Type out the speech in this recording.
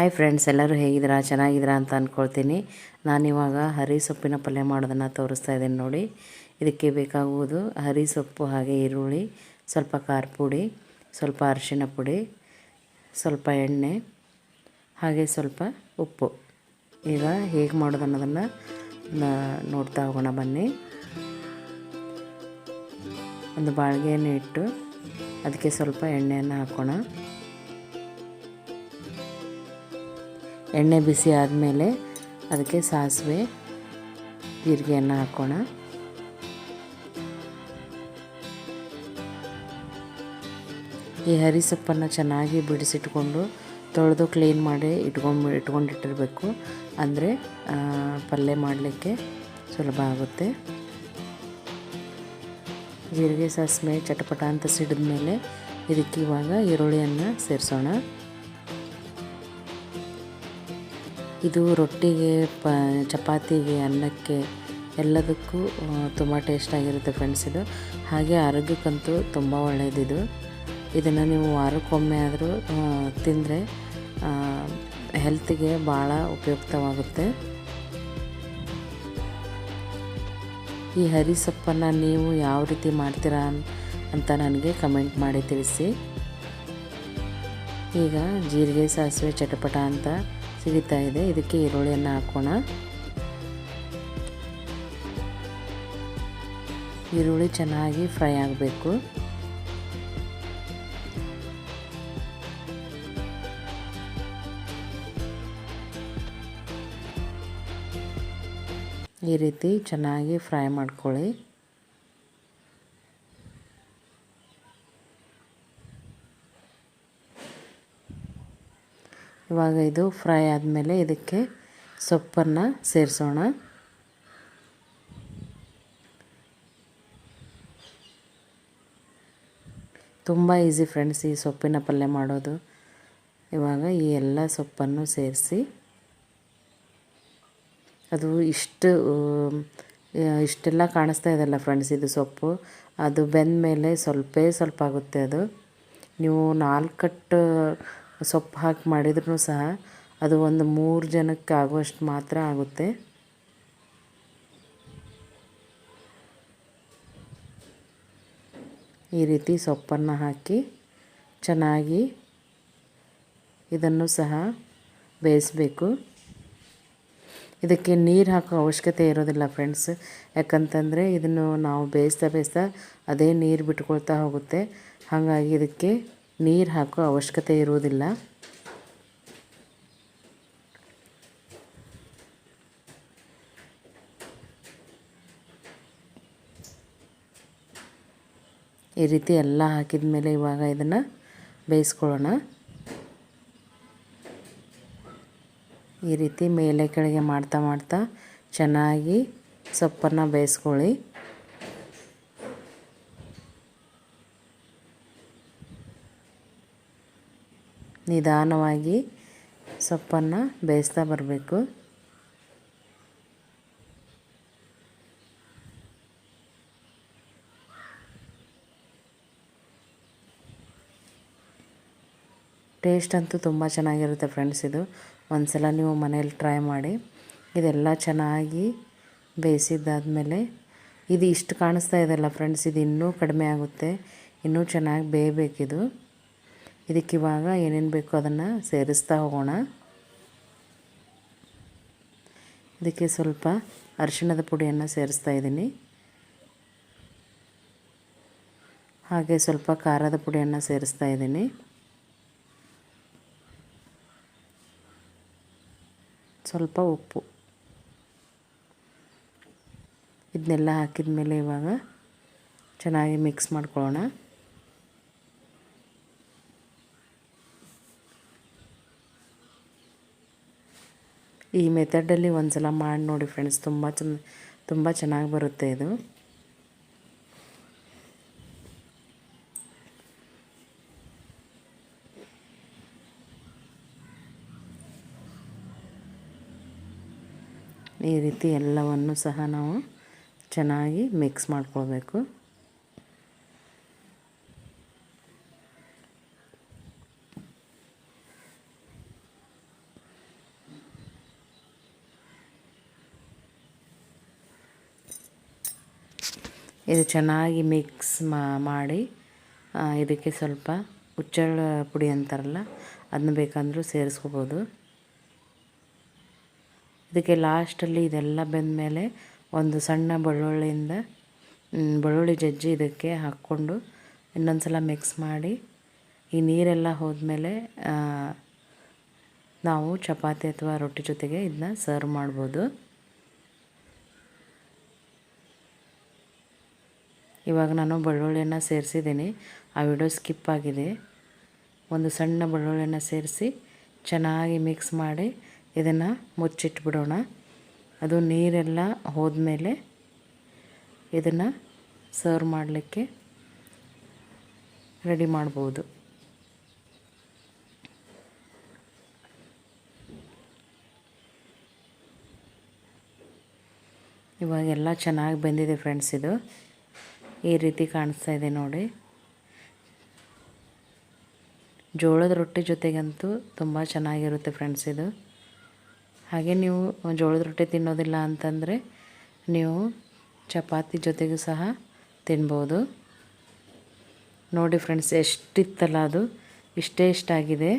Hi friends ಎಲ್ಲರೂ ಹೇಗಿದ್ದೀರಾ? ಚೆನ್ನಾಗಿದ್ದೀರಾ ಅಂತ ಅಂದ್ಕೊಳ್ತೀನಿ ನಾನಿವಾಗ ಹರಿ ಸೊಪ್ಪಿನ ಪಲ್ಯ ಮಾಡೋದನ್ನು ತೋರಿಸ್ತಾ ಇದ್ದೀನಿ ನೋಡಿ. ಇದಕ್ಕೆ ಬೇಕಾಗುವುದು ಹರಿ ಸೊಪ್ಪು ಹಾಗೆ ಈರುಳ್ಳಿ, ಸ್ವಲ್ಪ ಖಾರ ಪುಡಿ, ಸ್ವಲ್ಪ ಅರಿಶಿನ ಪುಡಿ, ಸ್ವಲ್ಪ ಎಣ್ಣೆ, ಹಾಗೆ ಸ್ವಲ್ಪ ಉಪ್ಪು. ಈಗ ಹೇಗೆ ಮಾಡೋದು ಅನ್ನೋದನ್ನು ನೋಡ್ತಾ ಹೋಗೋಣ ಬನ್ನಿ. ಒಂದು ಬಾಳ್ಗೆಯನ್ನು ಇಟ್ಟು ಅದಕ್ಕೆ ಸ್ವಲ್ಪ ಎಣ್ಣೆಯನ್ನು ಹಾಕೋಣ. ಎಣ್ಣೆ ಬಿಸಿ ಆದಮೇಲೆ ಅದಕ್ಕೆ ಸಾಸಿವೆ, ಜೀರಿಗೆಯನ್ನು ಹಾಕೋಣ. ಈ ಹರಿಸೊಪ್ಪನ್ನು ಚೆನ್ನಾಗಿ ಬಿಡಿಸಿಟ್ಕೊಂಡು ತೊಳೆದು ಕ್ಲೀನ್ ಮಾಡಿ ಇಟ್ಕೊಂಡು, ಇಟ್ಕೊಂಡಿಟ್ಟಿರಬೇಕು. ಅಂದರೆ ಪಲ್ಯ ಮಾಡಲಿಕ್ಕೆ ಸುಲಭ ಆಗುತ್ತೆ. ಜೀರಿಗೆ, ಸಾಸಿವೆ, ಚಟಪಟ ಅಂತ ಸಿಡಿದ ಮೇಲೆ ಇದಕ್ಕೆ ಇವಾಗ ಈರುಳ್ಳಿಯನ್ನು ಸೇರಿಸೋಣ. ಇದು ರೊಟ್ಟಿಗೆ, ಪ, ಚಪಾತಿಗೆ, ಅನ್ನಕ್ಕೆ ಎಲ್ಲದಕ್ಕೂ ತುಂಬ ಟೇಸ್ಟಾಗಿರುತ್ತೆ ಫ್ರೆಂಡ್ಸ್ ಇದು. ಹಾಗೆ ಆರೋಗ್ಯಕ್ಕಂತೂ ತುಂಬ ಒಳ್ಳೆಯದಿದು ಇದನ್ನು ನೀವು ವಾರಕ್ಕೊಮ್ಮೆ ಆದರೂ ತಿಂದರೆ ಹೆಲ್ತ್ಗೆ ಭಾಳ ಉಪಯುಕ್ತವಾಗುತ್ತೆ. ಈ ಹರಿಸೊಪ್ಪನ್ನು ನೀವು ಯಾವ ರೀತಿ ಮಾಡ್ತೀರಾ ಅಂತ ನನಗೆ ಕಮೆಂಟ್ ಮಾಡಿ ತಿಳಿಸಿ. ಈಗ ಜೀರಿಗೆ, ಸಾಸಿವೆ, ಚಟಪಟ ಅಂತ ಸಿಗುತ್ತಾ ಇದೆ. ಇದಕ್ಕೆ ಈರುಳ್ಳಿಯನ್ನು ಹಾಕೋಣ. ಈರುಳ್ಳಿ ಚೆನ್ನಾಗಿ ಫ್ರೈ ಆಗಬೇಕು. ಈ ರೀತಿ ಚೆನ್ನಾಗಿ ಫ್ರೈ ಮಾಡ್ಕೊಳ್ಳಿ. ಇವಾಗ ಇದು ಫ್ರೈ ಆದಮೇಲೆ ಇದಕ್ಕೆ ಸೊಪ್ಪನ್ನು ಸೇರಿಸೋಣ. ತುಂಬ ಈಸಿ ಫ್ರೆಂಡ್ಸ್ ಈ ಸೊಪ್ಪಿನ ಪಲ್ಯ ಮಾಡೋದು. ಇವಾಗ ಈ ಎಲ್ಲ ಸೊಪ್ಪನ್ನು ಸೇರಿಸಿ ಅದು ಇಷ್ಟು ಇಷ್ಟೆಲ್ಲ ಕಾಣಿಸ್ತಾ ಇದೆಲ್ಲ ಫ್ರೆಂಡ್ಸ್ ಇದು ಸೊಪ್ಪು. ಅದು ಬೆಂದ ಮೇಲೆ ಸ್ವಲ್ಪೇ ಸ್ವಲ್ಪ ಆಗುತ್ತೆ ಅದು. ನೀವು ನಾಲ್ಕು ಕಟ್ಟು ಸೊಪ್ಪು ಹಾಕಿ ಮಾಡಿದ್ರೂ ಸಹ ಅದು ಒಂದು ಮೂರು ಜನಕ್ಕೆ ಆಗುವಷ್ಟು ಮಾತ್ರ ಆಗುತ್ತೆ. ಈ ರೀತಿ ಸೊಪ್ಪನ್ನು ಹಾಕಿ ಚೆನ್ನಾಗಿ ಇದನ್ನು ಸಹ ಬೇಯಿಸಬೇಕು. ಇದಕ್ಕೆ ನೀರು ಹಾಕೋ ಅವಶ್ಯಕತೆ ಇರೋದಿಲ್ಲ ಫ್ರೆಂಡ್ಸ್. ಯಾಕಂತಂದರೆ ಇದನ್ನು ನಾವು ಬೇಯಿಸ್ತಾ ಬೇಯಿಸ್ತಾ ಅದೇ ನೀರು ಬಿಟ್ಕೊಳ್ತಾ ಹೋಗುತ್ತೆ. ಹಾಗಾಗಿ ಇದಕ್ಕೆ ನೀರು ಹಾಕೋ ಅವಶ್ಯಕತೆ ಇರುವುದಿಲ್ಲ. ಈ ರೀತಿ ಎಲ್ಲ ಹಾಕಿದ ಮೇಲೆ ಇವಾಗ ಇದನ್ನು ಬೇಯಿಸ್ಕೊಳ್ಳೋಣ. ಈ ರೀತಿ ಮೇಲೆ ಕೆಳಗೆ ಮಾಡ್ತಾ ಮಾಡ್ತಾ ಚೆನ್ನಾಗಿ ಸೊಪ್ಪನ್ನು ಬೇಯಿಸ್ಕೊಳ್ಳಿ. ನಿಧಾನವಾಗಿ ಸೊಪ್ಪನ್ನು ಬೇಯಿಸ್ತಾ ಬರಬೇಕು. ಟೇಸ್ಟ್ ಅಂತೂ ತುಂಬ ಚೆನ್ನಾಗಿರುತ್ತೆ ಫ್ರೆಂಡ್ಸ್ ಇದು. ಒಂದು ಸಲ ನೀವು ಮನೇಲಿ ಟ್ರೈ ಮಾಡಿ. ಇದೆಲ್ಲ ಚೆನ್ನಾಗಿ ಬೇಯಿಸಿದ್ದಾದಮೇಲೆ ಇದು ಇಷ್ಟು ಕಾಣಿಸ್ತಾ ಇದೆಯಲ್ಲ ಫ್ರೆಂಡ್ಸ್, ಇದು ಇನ್ನೂ ಕಡಿಮೆ ಆಗುತ್ತೆ. ಇನ್ನೂ ಚೆನ್ನಾಗಿ ಬೇಯಬೇಕಿದು. ಇದಕ್ಕೆ ಇವಾಗ ಏನೇನು ಬೇಕೋ ಅದನ್ನು ಸೇರಿಸ್ತಾ ಹೋಗೋಣ. ಇದಕ್ಕೆ ಸ್ವಲ್ಪ ಅರಿಶಿಣದ ಪುಡಿಯನ್ನು ಸೇರಿಸ್ತಾ ಇದ್ದೀನಿ. ಹಾಗೆ ಸ್ವಲ್ಪ ಖಾರದ ಪುಡಿಯನ್ನು ಸೇರಿಸ್ತಾ ಇದ್ದೀನಿ. ಸ್ವಲ್ಪ ಉಪ್ಪು. ಇದನ್ನೆಲ್ಲ ಹಾಕಿದ ಮೇಲೆ ಇವಾಗ ಚೆನ್ನಾಗಿ ಮಿಕ್ಸ್ ಮಾಡ್ಕೊಳ್ಳೋಣ. ಈ ಮೆಥಡಲ್ಲಿ ಒಂದು ಸಲ ಮಾಡಿ ನೋಡಿ ಫ್ರೆಂಡ್ಸ್ ತುಂಬ ಚೆನ್ನ ತುಂಬ ಚೆನ್ನಾಗಿ ಬರುತ್ತೆ ಇದು. ಈ ರೀತಿ ಎಲ್ಲವನ್ನು ಸಹ ನಾವು ಚೆನ್ನಾಗಿ ಮಿಕ್ಸ್ ಮಾಡ್ಕೊಳ್ಬೇಕು. ಇದು ಚೆನ್ನಾಗಿ ಮಿಕ್ಸ್ ಮಾಡಿ ಇದಕ್ಕೆ ಸ್ವಲ್ಪ ಹುಚ್ಚಳ ಪುಡಿ ಅಂತಾರಲ್ಲ ಅದನ್ನ ಬೇಕಂದರೂ ಸೇರಿಸ್ಕೋಬೋದು. ಇದಕ್ಕೆ ಲಾಸ್ಟಲ್ಲಿ ಇದೆಲ್ಲ ಬೆಂದಮೇಲೆ ಒಂದು ಸಣ್ಣ ಬೆಳ್ಳುಳ್ಳಿಯಿಂದ ಬೆಳ್ಳುಳ್ಳಿ ಜಜ್ಜಿ ಇದಕ್ಕೆ ಹಾಕ್ಕೊಂಡು ಇನ್ನೊಂದು ಸಲ ಮಿಕ್ಸ್ ಮಾಡಿ, ಈ ನೀರೆಲ್ಲ ಹೋದ್ಮೇಲೆ ನಾವು ಚಪಾತಿ ಅಥವಾ ರೊಟ್ಟಿ ಜೊತೆಗೆ ಇದನ್ನ ಸರ್ವ್ ಮಾಡ್ಬೋದು. ಇವಾಗ ನಾನು ಬೆಳ್ಳುಳ್ಳಿಯನ್ನು ಸೇರಿಸಿದ್ದೀನಿ. ಆ ವಿಡಿಯೋ ಸ್ಕಿಪ್ ಆಗಿದೆ. ಒಂದು ಸಣ್ಣ ಬೆಳ್ಳುಳ್ಳಿಯನ್ನು ಸೇರಿಸಿ ಚೆನ್ನಾಗಿ ಮಿಕ್ಸ್ ಮಾಡಿ ಇದನ್ನು ಮುಚ್ಚಿಟ್ಬಿಡೋಣ. ಅದು ನೀರೆಲ್ಲ ಹೋದ್ಮೇಲೆ ಇದನ್ನು ಸರ್ವ್ ಮಾಡಲಿಕ್ಕೆ ರೆಡಿ ಮಾಡ್ಬೋದು. ಇವಾಗೆಲ್ಲ ಚೆನ್ನಾಗಿ ಬಂದಿದೆ ಫ್ರೆಂಡ್ಸ್ ಇದು. ಈ ರೀತಿ ಕಾಣಿಸ್ತಾ ಇದೆ ನೋಡಿ. ಜೋಳದ ರೊಟ್ಟಿ ಜೊತೆಗಂತೂ ತುಂಬ ಚೆನ್ನಾಗಿರುತ್ತೆ ಫ್ರೆಂಡ್ಸ್ ಇದು. ಹಾಗೆ ನೀವು ಜೋಳದ ರೊಟ್ಟಿ ತಿನ್ನೋದಿಲ್ಲ ಅಂತಂದರೆ ನೀವು ಚಪಾತಿ ಜೊತೆಗೂ ಸಹ ತಿನ್ಬೋದು. ನೋಡಿ ಫ್ರೆಂಡ್ಸ್ ಎಷ್ಟಿತ್ತಲ್ಲ ಅದು. ಇಷ್ಟೇ ಇಷ್ಟಾಗಿದೆ.